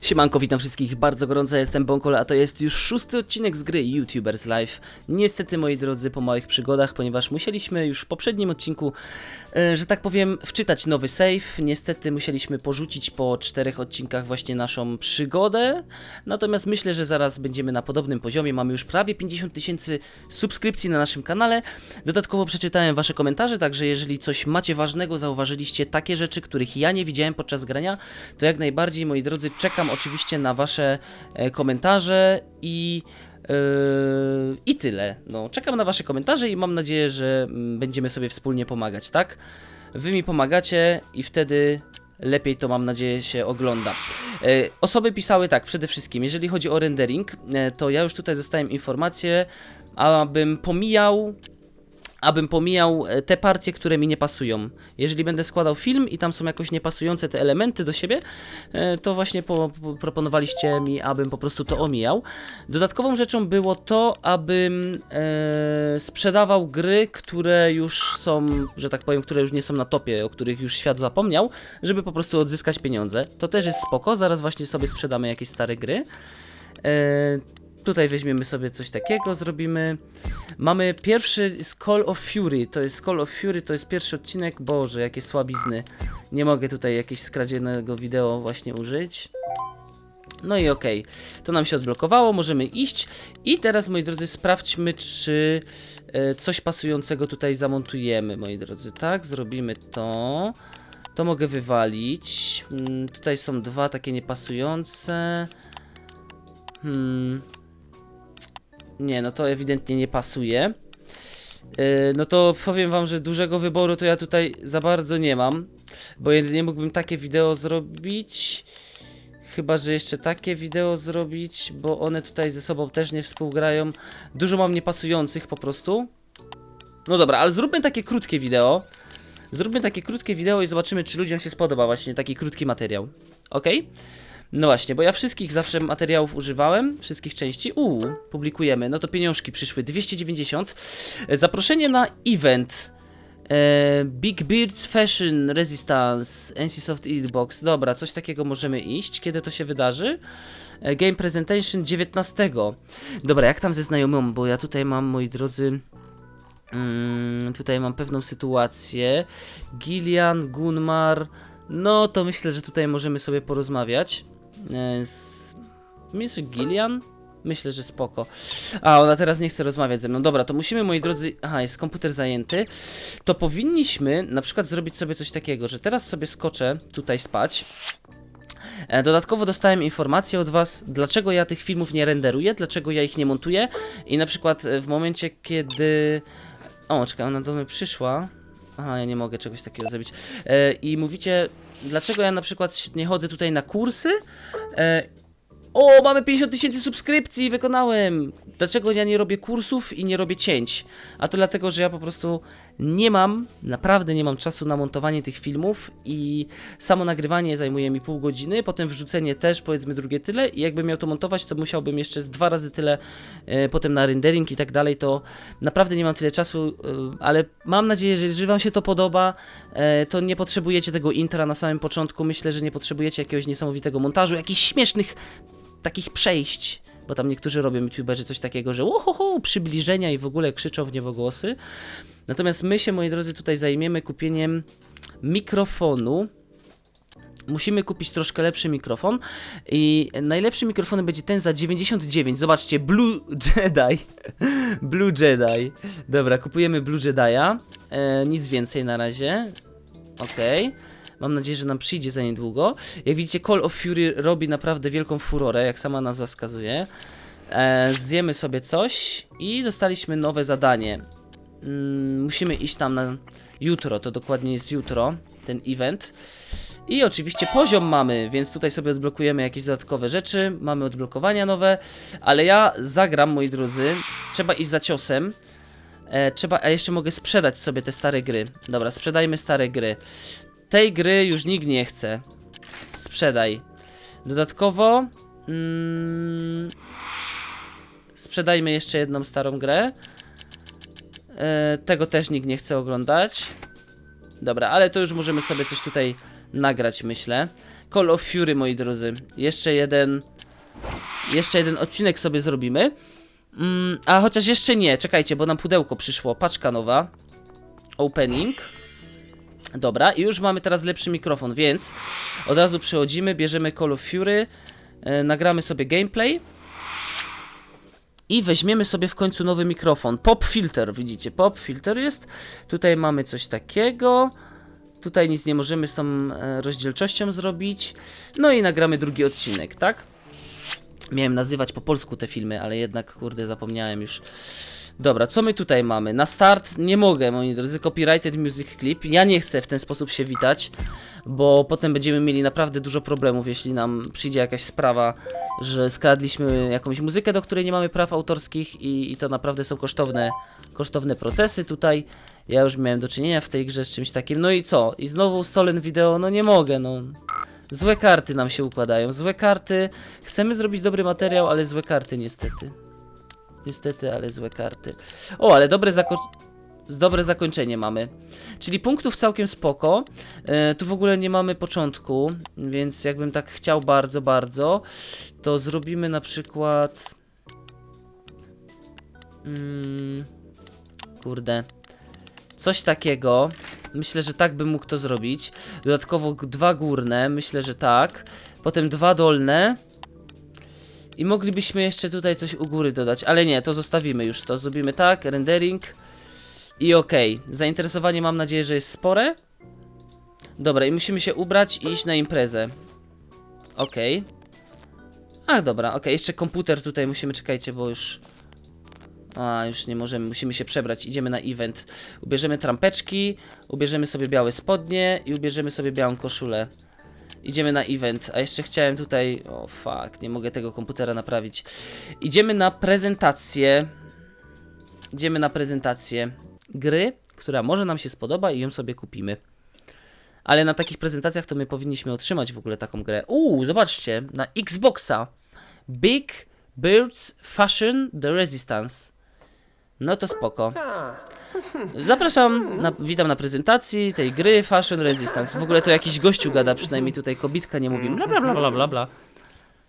Siemanko, witam wszystkich bardzo gorąco, jestem Bonkol, a to jest już szósty odcinek z gry YouTubers Live. Niestety, moi drodzy, po małych przygodach, ponieważ musieliśmy już w poprzednim odcinku, e, że tak powiem, wczytać nowy save. Niestety musieliśmy porzucić po czterech odcinkach właśnie naszą przygodę. Natomiast myślę, że zaraz będziemy na podobnym poziomie. Mamy już prawie 50 tysięcy subskrypcji na naszym kanale. Dodatkowo przeczytałem wasze komentarze, także jeżeli coś macie ważnego, zauważyliście takie rzeczy, których ja nie widziałem podczas grania, to jak najbardziej, moi drodzy, czekam oczywiście na wasze e, komentarze i e, i tyle. No, czekam na wasze komentarze i mam nadzieję, że mm, będziemy sobie wspólnie pomagać, tak? Wy mi pomagacie i wtedy lepiej to mam nadzieję się ogląda. E, osoby pisały tak, przede wszystkim, jeżeli chodzi o rendering, to ja już tutaj dostałem informację, abym pomijał abym pomijał e, te partie, które mi nie pasują. Jeżeli będę składał film i tam są jakoś niepasujące te elementy do siebie, e, to właśnie po, po, proponowaliście mi, abym po prostu to omijał. Dodatkową rzeczą było to, abym e, sprzedawał gry, które już są, że tak powiem, które już nie są na topie, o których już świat zapomniał, żeby po prostu odzyskać pieniądze. To też jest spoko, zaraz właśnie sobie sprzedamy jakieś stare gry. E, Tutaj weźmiemy sobie coś takiego, zrobimy. Mamy pierwszy Call of Fury. To jest Call of Fury, to jest pierwszy odcinek. Boże, jakie słabizny. Nie mogę tutaj jakiegoś skradzionego wideo właśnie użyć. No i okej, to nam się odblokowało, możemy iść. I teraz, moi drodzy, sprawdźmy, czy e, coś pasującego tutaj zamontujemy, moi drodzy. Tak, zrobimy to. To mogę wywalić. Mm, tutaj są dwa takie niepasujące. Hmm. Nie, no to ewidentnie nie pasuje. Yy, no to powiem wam, że dużego wyboru to ja tutaj za bardzo nie mam. Bo jedynie mógłbym takie wideo zrobić. Chyba, że jeszcze takie wideo zrobić, bo one tutaj ze sobą też nie współgrają. Dużo mam niepasujących po prostu. No dobra, ale zróbmy takie krótkie wideo. Zróbmy takie krótkie wideo i zobaczymy, czy ludziom się spodoba właśnie taki krótki materiał. Ok? No właśnie, bo ja wszystkich zawsze materiałów używałem, wszystkich części. Uuu, publikujemy. No to pieniążki przyszły 290. E, Zaproszenie na event. E, Big Beards Fashion Resistance NCSoft Xbox. Dobra, coś takiego możemy iść. Kiedy to się wydarzy? E, Game Presentation 19. Dobra, jak tam ze znajomym, bo ja tutaj mam, moi drodzy. Mm, tutaj mam pewną sytuację. Gillian, Gunmar. No to myślę, że tutaj możemy sobie porozmawiać. E, z... Myślę, Gillian? Myślę, że spoko. A, ona teraz nie chce rozmawiać ze mną. Dobra, to musimy, moi drodzy... Aha, jest komputer zajęty. To powinniśmy na przykład zrobić sobie coś takiego, że teraz sobie skoczę tutaj spać. E, Dodatkowo dostałem informację od Was, dlaczego ja tych filmów nie renderuję, dlaczego ja ich nie montuję i na przykład e, w momencie, kiedy... O, czekaj, ona do mnie przyszła. Aha, ja nie mogę czegoś takiego zrobić. E, I mówicie, dlaczego ja na przykład nie chodzę tutaj na kursy? E, o, mamy 50 tysięcy subskrypcji, wykonałem! Dlaczego ja nie robię kursów i nie robię cięć? A to dlatego, że ja po prostu nie mam, naprawdę nie mam czasu na montowanie tych filmów i samo nagrywanie zajmuje mi pół godziny, potem wrzucenie też powiedzmy drugie tyle i jakbym miał to montować, to musiałbym jeszcze z dwa razy tyle, e, potem na rendering i tak dalej, to naprawdę nie mam tyle czasu, e, ale mam nadzieję, że jeżeli wam się to podoba, e, to nie potrzebujecie tego intra na samym początku, myślę, że nie potrzebujecie jakiegoś niesamowitego montażu, jakichś śmiesznych takich przejść, bo tam niektórzy robią youtuberzy coś takiego, że uhuhu, przybliżenia i w ogóle krzyczą w niebogłosy. Natomiast my się, moi drodzy, tutaj zajmiemy kupieniem mikrofonu. Musimy kupić troszkę lepszy mikrofon i najlepszy mikrofon będzie ten za 99. Zobaczcie, Blue Jedi. Blue Jedi. Dobra, kupujemy Blue Jedi'a. E, nic więcej na razie. Okej. Mam nadzieję, że nam przyjdzie za niedługo. Jak widzicie, Call of Fury robi naprawdę wielką furorę, jak sama nazwa wskazuje. E, zjemy sobie coś i dostaliśmy nowe zadanie. Mm, musimy iść tam na jutro, to dokładnie jest jutro, ten event. I oczywiście poziom mamy, więc tutaj sobie odblokujemy jakieś dodatkowe rzeczy, mamy odblokowania nowe, ale ja zagram, moi drodzy, trzeba iść za ciosem. E, trzeba, a jeszcze mogę sprzedać sobie te stare gry. Dobra, sprzedajmy stare gry. Tej gry już nikt nie chce. Sprzedaj. Dodatkowo. Mm, sprzedajmy jeszcze jedną starą grę. E, tego też nikt nie chce oglądać. Dobra, ale to już możemy sobie coś tutaj nagrać, myślę. Call of Fury, moi drodzy. Jeszcze jeden. Jeszcze jeden odcinek sobie zrobimy. Mm, a chociaż jeszcze nie, czekajcie, bo nam pudełko przyszło. Paczka nowa. Opening. Dobra, i już mamy teraz lepszy mikrofon, więc od razu przechodzimy, bierzemy Call of Fury, e, nagramy sobie gameplay i weźmiemy sobie w końcu nowy mikrofon. Pop filter, widzicie, pop filter jest. Tutaj mamy coś takiego. Tutaj nic nie możemy z tą e, rozdzielczością zrobić. No i nagramy drugi odcinek, tak? Miałem nazywać po polsku te filmy, ale jednak, kurde, zapomniałem już. Dobra, co my tutaj mamy? Na start nie mogę, moi drodzy, copyrighted music clip. Ja nie chcę w ten sposób się witać, bo potem będziemy mieli naprawdę dużo problemów, jeśli nam przyjdzie jakaś sprawa, że skradliśmy jakąś muzykę, do której nie mamy praw autorskich i, i to naprawdę są kosztowne, kosztowne procesy tutaj. Ja już miałem do czynienia w tej grze z czymś takim. No i co? I znowu stolen wideo, no nie mogę, no. Złe karty nam się układają, złe karty. Chcemy zrobić dobry materiał, ale złe karty niestety. Niestety, ale złe karty. O, ale dobre, zako dobre zakończenie mamy. Czyli punktów całkiem spoko. E, tu w ogóle nie mamy początku, więc jakbym tak chciał bardzo, bardzo, to zrobimy na przykład... Mm, kurde. Coś takiego. Myślę, że tak bym mógł to zrobić. Dodatkowo dwa górne, myślę, że tak. Potem dwa dolne. I moglibyśmy jeszcze tutaj coś u góry dodać, ale nie, to zostawimy już. To zrobimy tak, rendering. I okej. Zainteresowanie mam nadzieję, że jest spore. Dobra, i musimy się ubrać i iść na imprezę. Okej. Ach, dobra, okej, jeszcze komputer tutaj musimy, czekajcie, bo już... A, już nie możemy, musimy się przebrać, idziemy na event. Ubierzemy trampeczki, ubierzemy sobie białe spodnie i ubierzemy sobie białą koszulę. Idziemy na event, a jeszcze chciałem tutaj... O fuck, nie mogę tego komputera naprawić. Idziemy na prezentację. Idziemy na prezentację gry, która może nam się spodoba i ją sobie kupimy. Ale na takich prezentacjach to my powinniśmy otrzymać w ogóle taką grę. Uuu, zobaczcie, na Xboxa. Big Birds Fashion The Resistance. No to spoko. Zapraszam, na, witam na prezentacji tej gry Fashion Resistance. W ogóle to jakiś gościu gada, przynajmniej tutaj kobitka nie mówi bla bla bla bla bla bla.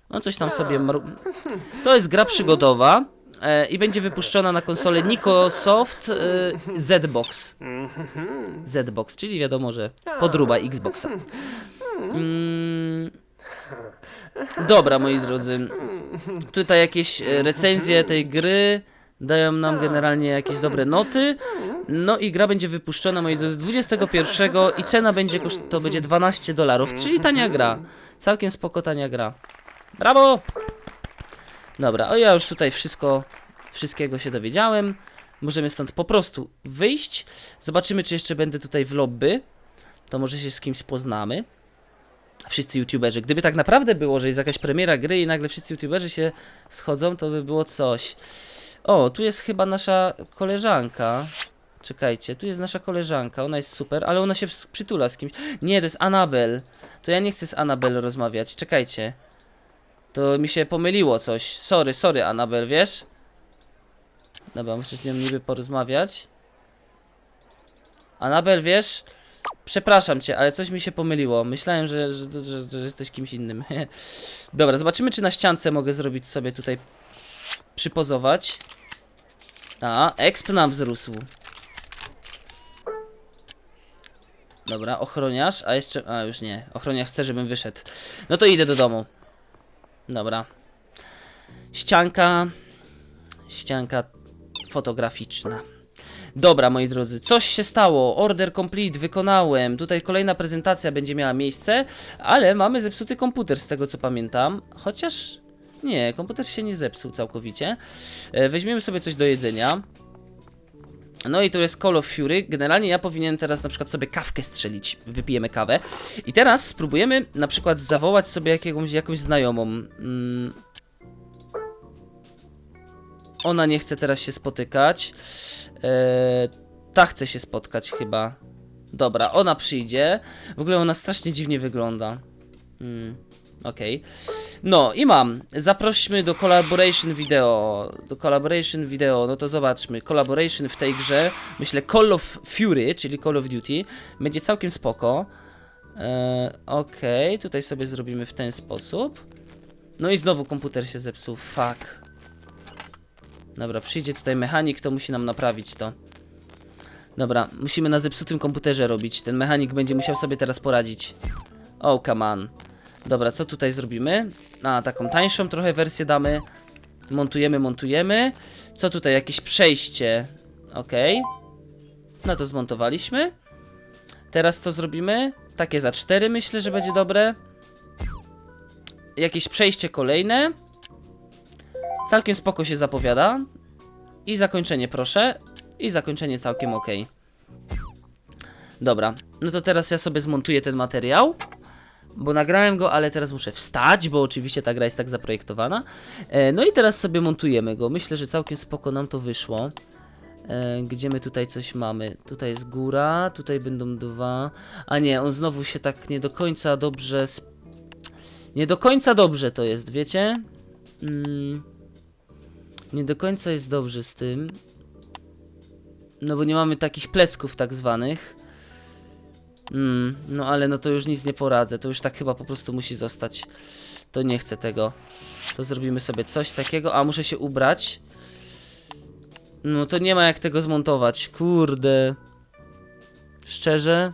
On coś tam sobie mru... To jest gra przygodowa e, i będzie wypuszczona na konsolę Nicosoft e, Z-Box. Z-Box, czyli wiadomo, że podruba Xboxa. Mm. Dobra, moi drodzy. Tutaj jakieś e, recenzje tej gry dają nam generalnie jakieś dobre noty. No i gra będzie wypuszczona, moi drodzy, 21 i cena będzie koszt- to będzie 12 dolarów, czyli tania gra. Całkiem spoko tania gra. Brawo! Dobra, o ja już tutaj wszystko, wszystkiego się dowiedziałem. Możemy stąd po prostu wyjść. Zobaczymy, czy jeszcze będę tutaj w lobby. To może się z kimś poznamy. Wszyscy youtuberzy. Gdyby tak naprawdę było, że jest jakaś premiera gry i nagle wszyscy youtuberzy się schodzą, to by było coś. O, tu jest chyba nasza koleżanka. Czekajcie, tu jest nasza koleżanka, ona jest super, ale ona się przytula z kimś. Nie, to jest Anabel. To ja nie chcę z Anabel rozmawiać, czekajcie. To mi się pomyliło coś. Sorry, sorry Anabel, wiesz? Dobra, muszę z nią niby porozmawiać. Anabel, wiesz? Przepraszam cię, ale coś mi się pomyliło. Myślałem, że, że, że, że jesteś kimś innym. Dobra, zobaczymy, czy na ściance mogę zrobić sobie tutaj przypozować. A, exp nam wzrósł. Dobra, ochroniarz, a jeszcze... A, już nie. Ochroniarz chce, żebym wyszedł. No to idę do domu. Dobra. Ścianka... Ścianka fotograficzna. Dobra, moi drodzy, coś się stało. Order complete, wykonałem. Tutaj kolejna prezentacja będzie miała miejsce, ale mamy zepsuty komputer, z tego co pamiętam. Chociaż nie, komputer się nie zepsuł całkowicie. E, weźmiemy sobie coś do jedzenia. No i tu jest Call of Fury. Generalnie ja powinienem teraz na przykład sobie kawkę strzelić. Wypijemy kawę. I teraz spróbujemy na przykład zawołać sobie jakiegoś, jakąś znajomą. Mm. Ona nie chce teraz się spotykać. Eee, ta chce się spotkać chyba. Dobra, ona przyjdzie. W ogóle ona strasznie dziwnie wygląda. Mm, Okej. No i mam. Zaprośmy do collaboration video. Do collaboration video, no to zobaczmy. Collaboration w tej grze, myślę Call of Fury, czyli Call of Duty, będzie całkiem spoko. E, Okej, tutaj sobie zrobimy w ten sposób. No i znowu komputer się zepsuł, fuck. Dobra, przyjdzie tutaj mechanik, to musi nam naprawić to. Dobra, musimy na zepsutym komputerze robić. Ten mechanik będzie musiał sobie teraz poradzić. Oh, come on. Dobra, co tutaj zrobimy? A, taką tańszą trochę wersję damy. Montujemy, montujemy. Co tutaj? Jakieś przejście. Okej. No to zmontowaliśmy. Teraz co zrobimy? Takie za 4 myślę, że będzie dobre. Jakieś przejście kolejne. Całkiem spoko się zapowiada. I zakończenie proszę. I zakończenie całkiem ok. Dobra, no to teraz ja sobie zmontuję ten materiał. Bo nagrałem go, ale teraz muszę wstać, bo oczywiście ta gra jest tak zaprojektowana. E, no i teraz sobie montujemy go. Myślę, że całkiem spoko nam to wyszło. E, gdzie my tutaj coś mamy? Tutaj jest góra, tutaj będą dwa. A nie, on znowu się tak nie do końca dobrze. Nie do końca dobrze to jest, wiecie? Mm, nie do końca jest dobrze z tym. No bo nie mamy takich plecków tak zwanych. Mm, no ale no to już nic nie poradzę. To już tak chyba po prostu musi zostać. To nie chcę tego. To zrobimy sobie coś takiego. A muszę się ubrać. No to nie ma jak tego zmontować. Kurde. Szczerze.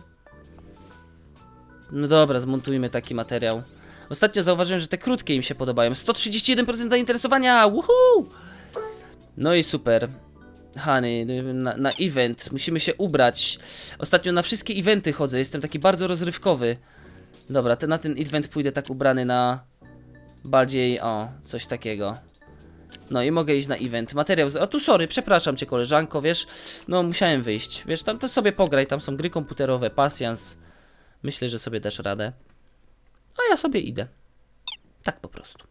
No dobra, zmontujmy taki materiał. Ostatnio zauważyłem, że te krótkie im się podobają. 131% zainteresowania! Woohoo! No i super. Honey, na, na event. Musimy się ubrać. Ostatnio na wszystkie eventy chodzę. Jestem taki bardzo rozrywkowy. Dobra, te, na ten event pójdę tak ubrany na bardziej, o, coś takiego. No i mogę iść na event. Materiał. O tu sorry, przepraszam cię koleżanko, wiesz. No musiałem wyjść. Wiesz, tam to sobie pograj, tam są gry komputerowe, pasjans. Myślę, że sobie dasz radę. A ja sobie idę. Tak po prostu.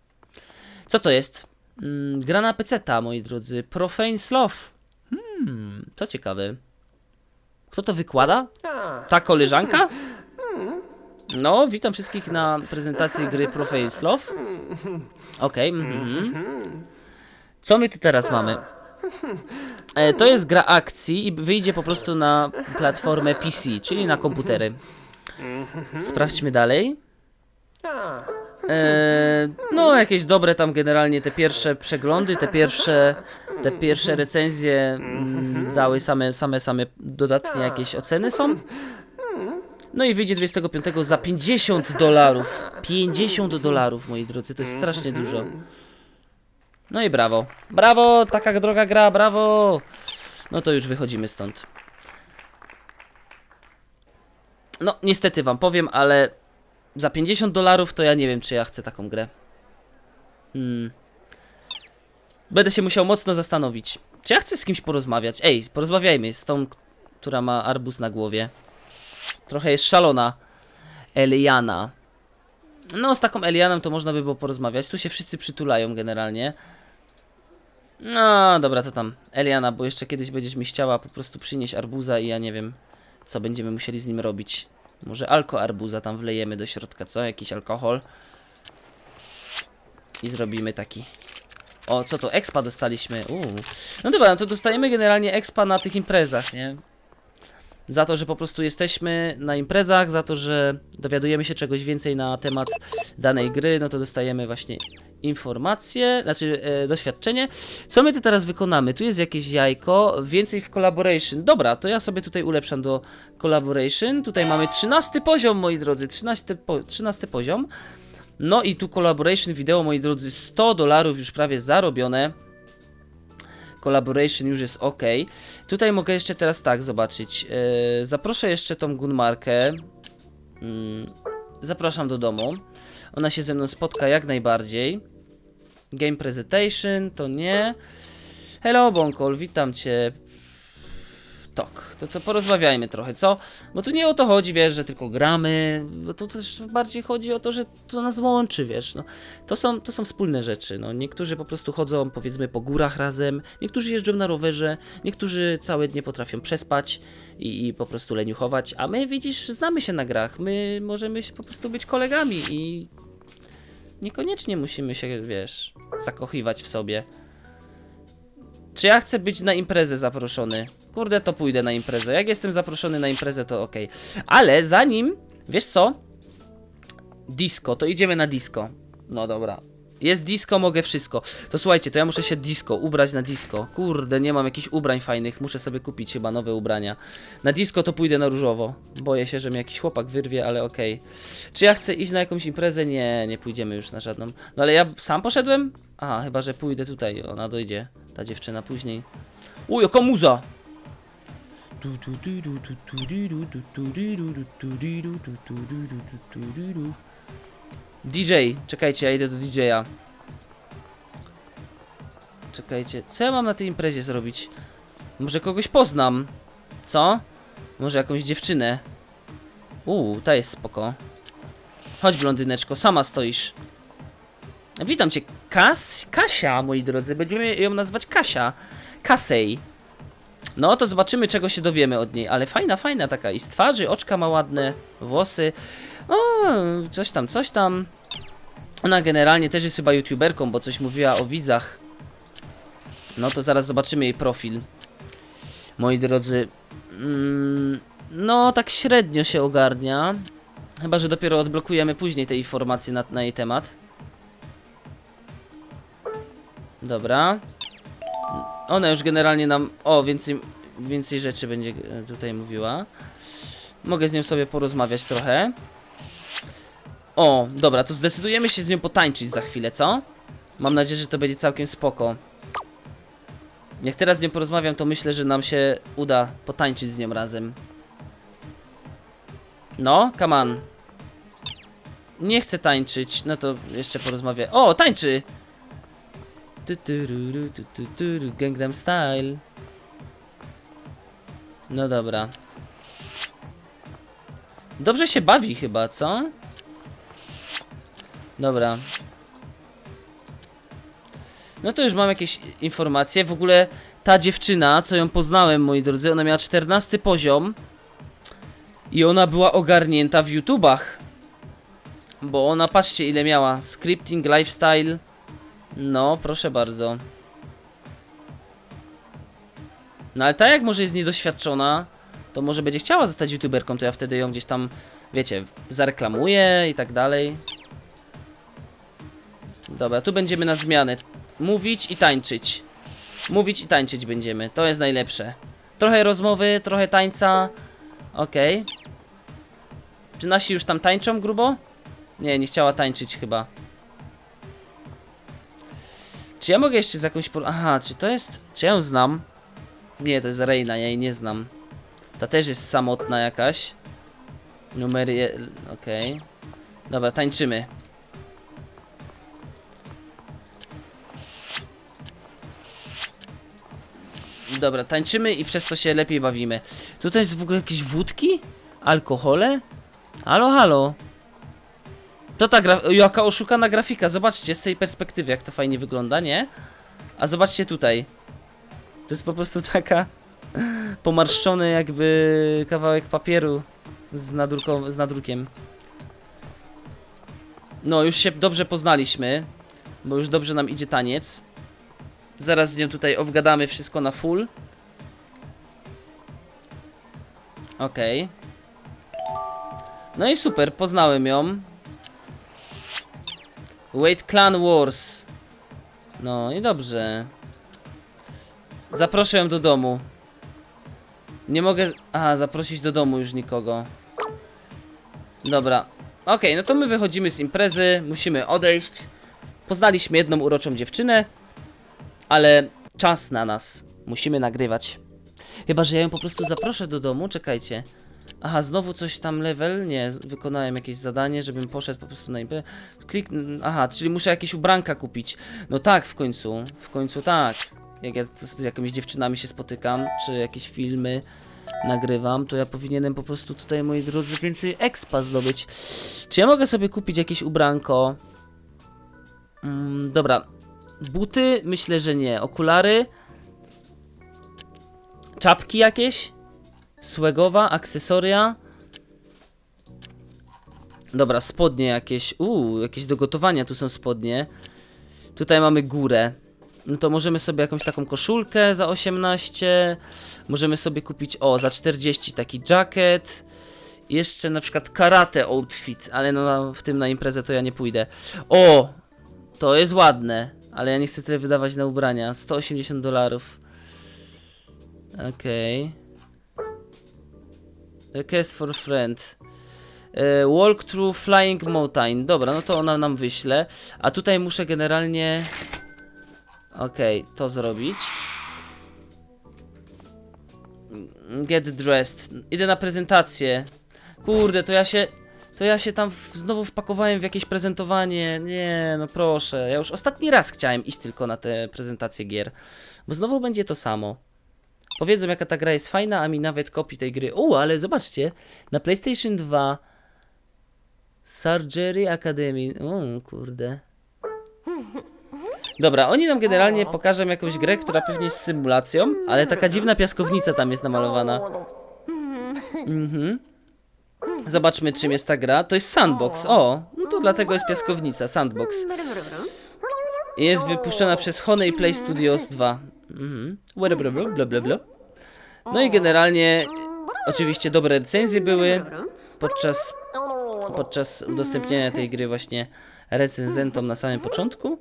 Co to jest? Mm, gra na peceta, moi drodzy. Profane Sloth. Hmm, co ciekawe. Kto to wykłada? Ta koleżanka? No, witam wszystkich na prezentacji gry Profane Sloth. Okej, mhm. Co my tu teraz mamy? E, to jest gra akcji i wyjdzie po prostu na platformę PC, czyli na komputery. Sprawdźmy dalej. E, no, jakieś dobre tam generalnie te pierwsze przeglądy, te pierwsze, te pierwsze recenzje mm, dały same, same, same dodatnie jakieś oceny są. No i wyjdzie 25 za 50 dolarów. 50 dolarów, moi drodzy, to jest strasznie dużo. No i brawo. Brawo, taka droga gra, brawo. No to już wychodzimy stąd. No, niestety wam powiem, ale za 50 dolarów to ja nie wiem, czy ja chcę taką grę. Hmm. Będę się musiał mocno zastanowić. Czy ja chcę z kimś porozmawiać? Ej, porozmawiajmy z tą, która ma arbuz na głowie. Trochę jest szalona. Eliana. No, z taką Elianą to można by było porozmawiać. Tu się wszyscy przytulają generalnie. No, dobra, to tam. Eliana, bo jeszcze kiedyś będziesz mi chciała po prostu przynieść arbuza i ja nie wiem, co będziemy musieli z nim robić. Może alko arbuza tam wlejemy do środka, co? Jakiś alkohol. I zrobimy taki. O, co to? Expa dostaliśmy. Uuu. No dobra, no to dostajemy generalnie expa na tych imprezach, nie? Za to, że po prostu jesteśmy na imprezach, za to, że dowiadujemy się czegoś więcej na temat danej gry, no to dostajemy właśnie informacje, znaczy e, doświadczenie. Co my tu teraz wykonamy? Tu jest jakieś jajko, więcej w collaboration. Dobra, to ja sobie tutaj ulepszam do collaboration. Tutaj mamy 13 poziom, moi drodzy, 13, po, 13 poziom. No i tu collaboration wideo, moi drodzy, 100 dolarów już prawie zarobione. Collaboration już jest ok. Tutaj mogę jeszcze teraz tak zobaczyć. Yy, zaproszę jeszcze tą Gunmarkę. Mm, zapraszam do domu. Ona się ze mną spotka jak najbardziej. Game presentation, to nie. Hello Bonkol, witam cię. To, to porozmawiajmy trochę, co? Bo tu nie o to chodzi, wiesz, że tylko gramy, bo tu też bardziej chodzi o to, że to nas łączy, wiesz, no. To są, to są wspólne rzeczy, no. Niektórzy po prostu chodzą, powiedzmy, po górach razem, niektórzy jeżdżą na rowerze, niektórzy całe dnie potrafią przespać i, i po prostu leniuchować, a my, widzisz, znamy się na grach, my możemy po prostu być kolegami i niekoniecznie musimy się, wiesz, zakochiwać w sobie. Czy ja chcę być na imprezę zaproszony? Kurde, to pójdę na imprezę. Jak jestem zaproszony na imprezę, to okej. Ale zanim Wiesz co? Disco, to idziemy na disco. No dobra. Jest disco, mogę wszystko. To słuchajcie, to ja muszę się disco, ubrać na disco. Kurde, nie mam jakichś ubrań fajnych, muszę sobie kupić chyba nowe ubrania. Na disco to pójdę na różowo. Boję się, że mnie jakiś chłopak wyrwie, ale okej. Czy ja chcę iść na jakąś imprezę? Nie, nie pójdziemy już na żadną. No ale ja sam poszedłem? Aha, chyba, że pójdę tutaj. Ona dojdzie, ta dziewczyna później. Uj, jaka muza! DJ, czekajcie, ja idę do DJ-a. Czekajcie, co ja mam na tej imprezie zrobić? Może kogoś poznam? Co? Może jakąś dziewczynę? Uuu, ta jest spoko. Chodź, blondyneczko, sama stoisz. Witam cię, Kas Kasia, moi drodzy. Będziemy ją nazywać Kasia. Kasej. No to zobaczymy, czego się dowiemy od niej. Ale fajna, fajna taka. I z twarzy, oczka ma ładne, włosy. O, coś tam, coś tam. Ona generalnie też jest chyba youtuberką, bo coś mówiła o widzach. No to zaraz zobaczymy jej profil. Moi drodzy. Mm, no, tak średnio się ogarnia. Chyba, że dopiero odblokujemy później te informacje na, na jej temat. Dobra. Ona już generalnie nam. O, więcej, więcej rzeczy będzie e, tutaj mówiła. Mogę z nią sobie porozmawiać trochę. O, dobra, to zdecydujemy się z nią potańczyć za chwilę, co? Mam nadzieję, że to będzie całkiem spoko. Jak teraz z nią porozmawiam, to myślę, że nam się uda potańczyć z nią razem. No, come on. Nie chcę tańczyć, no to jeszcze porozmawiam. O, tańczy! Gangnam Style. No dobra. Dobrze się bawi chyba, co? Dobra. No to już mam jakieś informacje. W ogóle ta dziewczyna, co ją poznałem, moi drodzy, ona miała 14 poziom. I ona była ogarnięta w YouTubach. Bo ona, patrzcie ile miała. Scripting, lifestyle. No, proszę bardzo. No ale ta jak może jest niedoświadczona, to może będzie chciała zostać youtuberką, to ja wtedy ją gdzieś tam, wiecie, zareklamuję i tak dalej. Dobra, tu będziemy na zmianę. Mówić i tańczyć. Mówić i tańczyć będziemy, to jest najlepsze. Trochę rozmowy, trochę tańca. Okej. Czy nasi już tam tańczą grubo? Nie, nie chciała tańczyć chyba. Czy ja mogę jeszcze z jakąś... por- Aha, czy to jest... Czy ja ją znam? Nie, to jest Reina, ja jej nie znam. Ta też jest samotna jakaś. Numer je... Okej. Dobra, tańczymy. Dobra, tańczymy i przez to się lepiej bawimy. Tutaj jest w ogóle jakieś wódki? Alkohole? Halo, halo. To ta gra... Jaka oszukana grafika, zobaczcie z tej perspektywy jak to fajnie wygląda, nie? A zobaczcie tutaj. To jest po prostu taka pomarszczony jakby kawałek papieru z, nadruko... z nadrukiem. No, już się dobrze poznaliśmy, bo już dobrze nam idzie taniec. Zaraz z nią tutaj obgadamy wszystko na full. Okej. No i super, poznałem ją. Wait Clan Wars. No i dobrze. Zaproszę ją do domu. Nie mogę. Aha, zaprosić do domu już nikogo. Dobra. Okej, no to my wychodzimy z imprezy, musimy odejść. Poznaliśmy jedną uroczą dziewczynę, ale czas na nas. Musimy nagrywać. Chyba, że ja ją po prostu zaproszę do domu, czekajcie. Aha, znowu coś tam level? Nie, wykonałem jakieś zadanie, żebym poszedł po prostu na imprezę. Klik... Aha, czyli muszę jakieś ubranka kupić. No tak, w końcu. W końcu tak. Jak ja z jakimiś dziewczynami się spotykam, czy jakieś filmy nagrywam, to ja powinienem po prostu tutaj, moi drodzy, więcej expa zdobyć. Czy ja mogę sobie kupić jakieś ubranko? Mm, dobra. Buty? Myślę, że nie. Okulary? Czapki jakieś? Swegowa, akcesoria. Dobra, spodnie jakieś. Uuu, jakieś do gotowania tu są spodnie. Tutaj mamy górę. No to możemy sobie jakąś taką koszulkę za 18. Możemy sobie kupić, o, za 40 taki jacket. Jeszcze na przykład karate outfit, ale no w tym na imprezę to ja nie pójdę. O! To jest ładne, ale ja nie chcę tyle wydawać na ubrania. 180 dolarów. Okej. Request for friend. E, walk through Flying Mountain. Dobra, no to ona nam wyśle. A tutaj muszę generalnie... Okej, to zrobić. Get dressed. Idę na prezentację. Kurde, to ja się... To ja się tam w, znowu wpakowałem w jakieś prezentowanie. Nie, no proszę. Ja już ostatni raz chciałem iść tylko na te prezentacje gier. Bo znowu będzie to samo. Powiedzą jaka ta gra jest fajna, a mi nawet kopii tej gry. O, ale zobaczcie. Na PlayStation 2 Surgery Academy. O, kurde. Dobra, oni nam generalnie pokażą jakąś grę, która pewnie jest symulacją, ale taka dziwna piaskownica tam jest namalowana. Mhm. Zobaczmy, czym jest ta gra. To jest sandbox. O, no to dlatego jest piaskownica, sandbox. Jest wypuszczona przez Honey Play Studios 2. Mhm. Bla, bla, bla, bla, bla, bla. No i generalnie, oczywiście dobre recenzje były podczas, podczas udostępniania tej gry właśnie recenzentom na samym początku.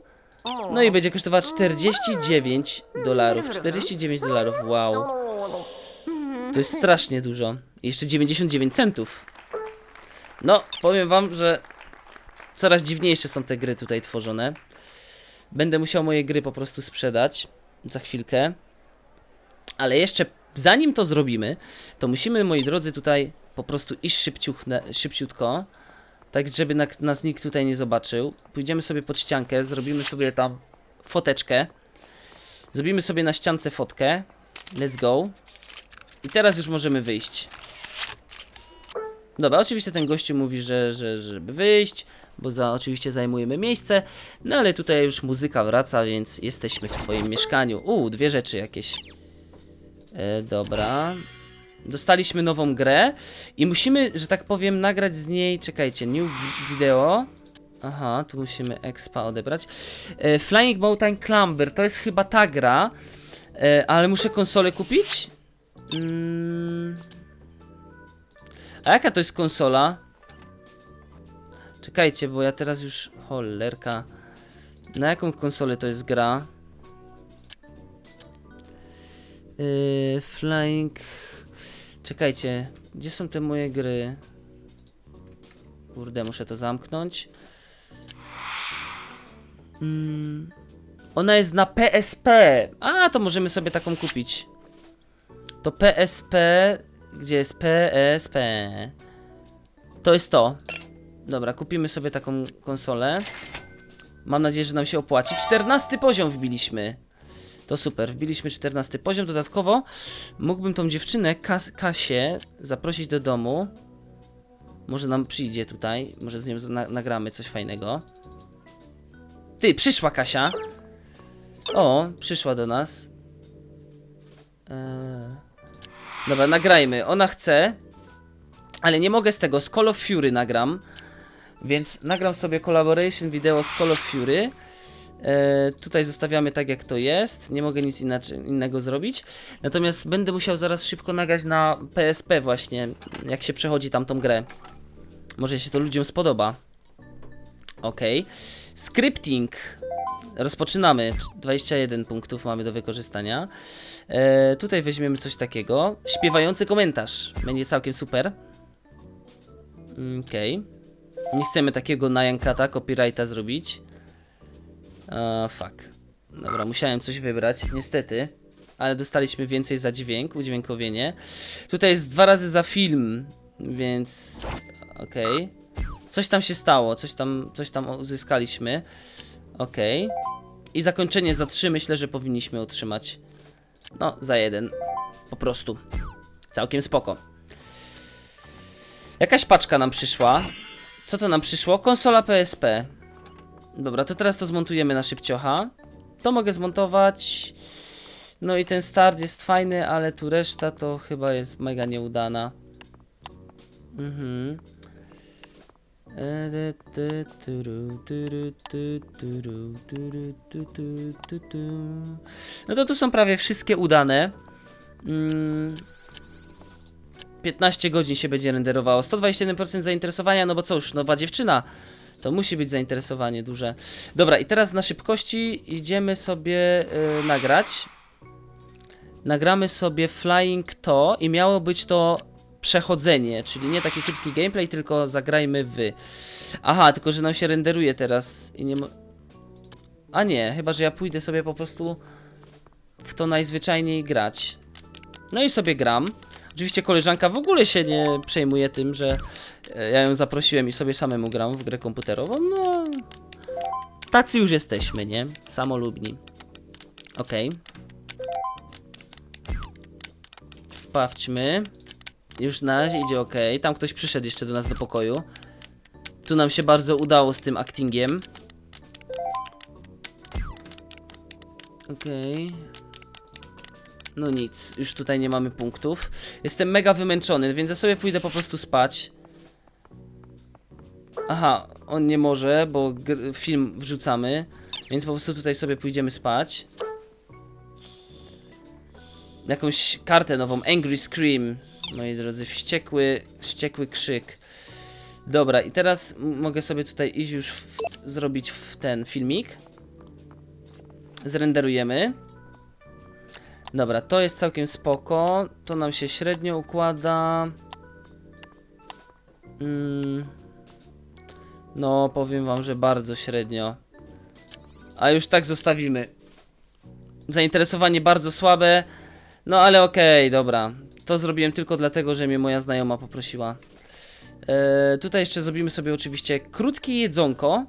No i będzie kosztowała 49 dolarów. 49 dolarów, wow. To jest strasznie dużo. I Jeszcze 99 centów. No, powiem wam, że coraz dziwniejsze są te gry tutaj tworzone. Będę musiał moje gry po prostu sprzedać za chwilkę. Ale jeszcze zanim to zrobimy, to musimy, moi drodzy, tutaj po prostu iść szybciutko. Tak, żeby na, nas nikt tutaj nie zobaczył. Pójdziemy sobie pod ściankę, zrobimy sobie tam foteczkę. Zrobimy sobie na ściance fotkę. Let's go. I teraz już możemy wyjść. Dobra, oczywiście ten gościu mówi, że, że żeby wyjść, bo za, oczywiście zajmujemy miejsce. No ale tutaj już muzyka wraca, więc jesteśmy w swoim mieszkaniu. U, dwie rzeczy jakieś. E, dobra. Dostaliśmy nową grę i musimy, że tak powiem, nagrać z niej. Czekajcie, new video. Aha, tu musimy expa odebrać. E, Flying Mountain Clamber to jest chyba ta gra, e, ale muszę konsolę kupić. Mm. A jaka to jest konsola? Czekajcie, bo ja teraz już. Cholerka. Na jaką konsolę to jest gra? Yy, flying. Czekajcie, gdzie są te moje gry? Kurde, muszę to zamknąć. Mm, ona jest na PSP. A, to możemy sobie taką kupić. To PSP. Gdzie jest PSP? To jest to. Dobra, kupimy sobie taką konsolę. Mam nadzieję, że nam się opłaci. 14 poziom wbiliśmy. To super, wbiliśmy 14 poziom. Dodatkowo mógłbym tą dziewczynę, Kas Kasię, zaprosić do domu. Może nam przyjdzie tutaj. Może z nią na nagramy coś fajnego. Ty, przyszła Kasia. O, przyszła do nas. Eee... Dobra, nagrajmy. Ona chce, ale nie mogę z tego. Z Call of Fury nagram. Więc nagram sobie collaboration wideo z Call of Fury. E, tutaj zostawiamy tak jak to jest. Nie mogę nic inaczej, innego zrobić. Natomiast będę musiał zaraz szybko nagrać na PSP właśnie, jak się przechodzi tamtą grę. Może się to ludziom spodoba. Ok. Scripting. Rozpoczynamy. 21 punktów mamy do wykorzystania. E, tutaj weźmiemy coś takiego. Śpiewający komentarz. Będzie całkiem super. Okej. Nie chcemy takiego na Jankata copyrighta zrobić. Uh, fuck. Dobra, musiałem coś wybrać, niestety. Ale dostaliśmy więcej za dźwięk, udźwiękowienie. Tutaj jest dwa razy za film, więc... Okej. Coś tam się stało, coś tam, coś tam uzyskaliśmy. Okej. I zakończenie za trzy myślę, że powinniśmy utrzymać. No, za jeden. Po prostu. Całkiem spoko. Jakaś paczka nam przyszła. Co to nam przyszło? Konsola PSP. Dobra, to teraz to zmontujemy na szybciocha. To mogę zmontować. No i ten start jest fajny, ale tu reszta to chyba jest mega nieudana. Mhm. No to tu są prawie wszystkie udane. Mm. 15 godzin się będzie renderowało. 121% zainteresowania, no bo już, nowa dziewczyna. To musi być zainteresowanie duże. Dobra, i teraz na szybkości idziemy sobie y, nagrać. Nagramy sobie Flying to i miało być to przechodzenie, czyli nie taki krótki gameplay, tylko zagrajmy wy. Aha, tylko że nam się renderuje teraz i nie. A nie, chyba że ja pójdę sobie po prostu w to najzwyczajniej grać. No i sobie gram. Oczywiście koleżanka w ogóle się nie przejmuje tym, że e, ja ją zaprosiłem i sobie samemu gram w grę komputerową. No. Tacy już jesteśmy, nie? Samolubni. Okej. Sprawdźmy. Już na razie idzie ok. Tam ktoś przyszedł jeszcze do nas do pokoju. Tu nam się bardzo udało z tym actingiem. Okej. No nic, już tutaj nie mamy punktów. Jestem mega wymęczony, więc ja sobie pójdę po prostu spać. Aha, on nie może, bo film wrzucamy, więc po prostu tutaj sobie pójdziemy spać. Jakąś kartę nową, Angry Scream, moi drodzy, wściekły, wściekły krzyk. Dobra, i teraz mogę sobie tutaj iść już w, zrobić w ten filmik. Zrenderujemy. Dobra, to jest całkiem spoko. To nam się średnio układa. Mm. No, powiem wam, że bardzo średnio. A już tak zostawimy. Zainteresowanie bardzo słabe. No ale okej, dobra. To zrobiłem tylko dlatego, że mnie moja znajoma poprosiła. E, tutaj jeszcze zrobimy sobie oczywiście krótkie jedzonko.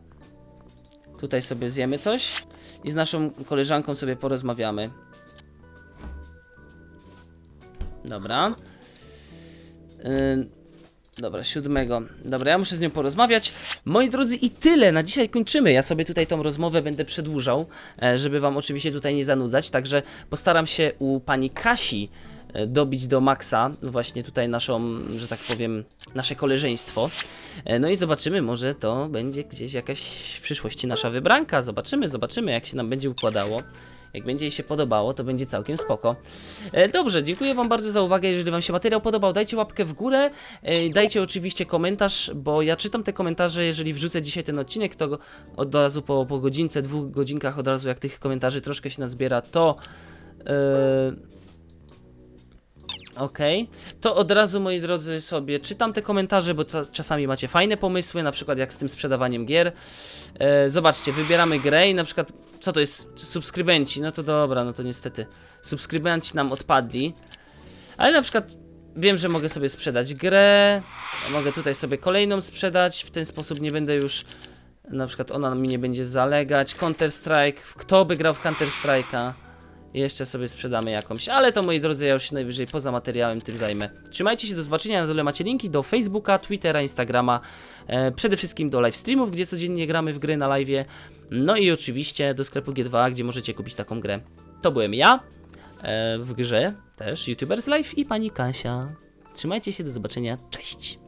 Tutaj sobie zjemy coś. I z naszą koleżanką sobie porozmawiamy. Dobra. Yy, dobra, siódmego. Dobra, ja muszę z nią porozmawiać. Moi drodzy, i tyle. Na dzisiaj kończymy. Ja sobie tutaj tą rozmowę będę przedłużał, e, żeby wam oczywiście tutaj nie zanudzać. Także postaram się u pani Kasi e, dobić do maksa właśnie tutaj naszą, że tak powiem, nasze koleżeństwo. E, No i zobaczymy, może to będzie gdzieś jakaś w przyszłości nasza wybranka. Zobaczymy, zobaczymy, jak się nam będzie układało. Jak będzie jej się podobało, to będzie całkiem spoko. E, dobrze, dziękuję Wam bardzo za uwagę. Jeżeli Wam się materiał podobał, dajcie łapkę w górę. E, dajcie oczywiście komentarz, bo ja czytam te komentarze. Jeżeli wrzucę dzisiaj ten odcinek, to od razu po, po godzince, dwóch godzinkach, od razu jak tych komentarzy troszkę się nazbiera, to. E, Okej, to od razu moi drodzy sobie czytam te komentarze, bo czasami macie fajne pomysły, na przykład jak z tym sprzedawaniem gier. E, zobaczcie, wybieramy grę i na przykład, co to jest? Subskrybenci, no to dobra, no to niestety. Subskrybenci nam odpadli. Ale na przykład wiem, że mogę sobie sprzedać grę, mogę tutaj sobie kolejną sprzedać, w ten sposób nie będę już, na przykład ona mi nie będzie zalegać. Counter Strike, kto by grał w Counter Strike'a? Jeszcze sobie sprzedamy jakąś, ale to moi drodzy, ja już się najwyżej poza materiałem tym zajmę. Trzymajcie się, do zobaczenia, na dole macie linki do Facebooka, Twittera, Instagrama, e, przede wszystkim do live streamów, gdzie codziennie gramy w gry na live. No i oczywiście do sklepu G2, gdzie możecie kupić taką grę. To byłem ja, e, w grze też, YouTubers Live i pani Kasia. Trzymajcie się, do zobaczenia, cześć!